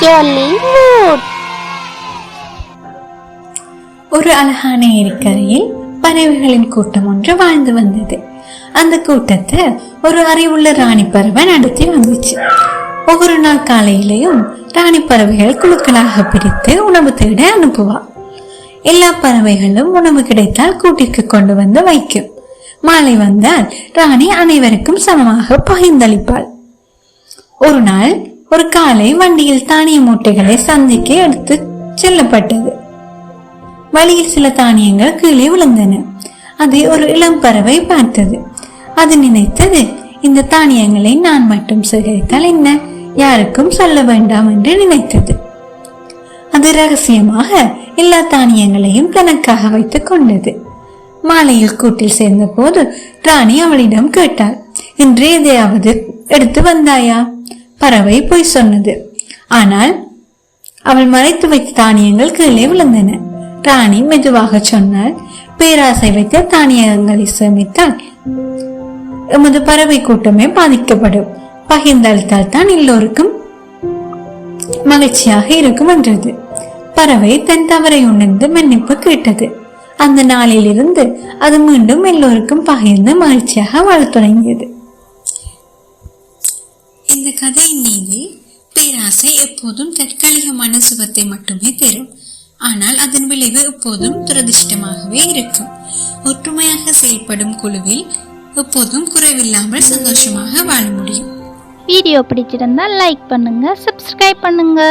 Jolly mood ஒரு அழகான ஏரிக்கரையில் பறவைகளின் கூட்டம் ஒன்று வாழ்ந்து வந்தது. அந்த கூட்டத்தை ஒரு அறிவுள்ள ராணி பறவை நடத்தி வந்துச்சு. ஒவ்வொரு நாள் காலையிலையும் ராணி பறவைகள் குழுக்களாக பிரித்து உணவு தேட அனுப்புவா. எல்லா பறவைகளும் உணவு கிடைத்தால் கூட்டிற்கு கொண்டு வந்து வைக்கும். மாலை வந்தால் ராணி அனைவருக்கும் சமமாக பகிர்ந்தளிப்பாள். ஒரு நாள் ஒரு காலை வண்டியில் தானிய மூட்டைகளை சந்தைக்கு எடுத்து செல்லப்பட்டது. வழியில் சில தானியங்கள் கீழே விழுந்தன. அதை ஒரு இளம் பறவை பார்த்தது. அது நினைத்தது இந்த தானியங்களை நான் மட்டும் சேகரித்தால் என்ன? யாருக்கும் சொல்ல வேண்டாம் என்று நினைத்தது. அது ரகசியமாக எல்லா தானியங்களையும் தனக்காக வைத்துக் கொண்டது. மாலையில் கூட்டில் சேர்ந்த போது ராணி அவளிடம் கேட்டாள் இன்று எதையாவது எடுத்து வந்தாயா? பறவை பொய் சொன்னது. ஆனால் அவள் மறைத்து வைத்த தானியங்கள் கீழே விழுந்தன. ராணி மெதுவாக சொன்னால் பேராசை வைத்த தானியங்களை சேமித்தால் எமது பறவை கூட்டமே பாதிக்கப்படும். பகிர்ந்தளித்தால் தான் எல்லோருக்கும் மகிழ்ச்சியாக இருக்கும் என்றது. பறவை தன் தவறை உணர்ந்து மன்னிப்பு கேட்டது. அந்த நாளிலிருந்து அது மீண்டும் எல்லோருக்கும் பகிர்ந்து மகிழ்ச்சியாக வாழத் தொடங்கியது. இந்த கதையின் மீது பேராசை எப்போதும் தற்காலிகமான சுகத்தை மட்டுமே தரும். ஆனால் அதன் விளைவு எப்போதும் துரதிர்ஷ்டமாகவே இருக்கும். ஒற்றுமையாக செயல்படும் குழுவில் எப்போதும் குறைவில்லாமல் சந்தோஷமாக வாழ முடியும். வீடியோ பிடிச்சிருந்தா லைக் பண்ணுங்க சப்ஸ்கிரைப் பண்ணுங்க.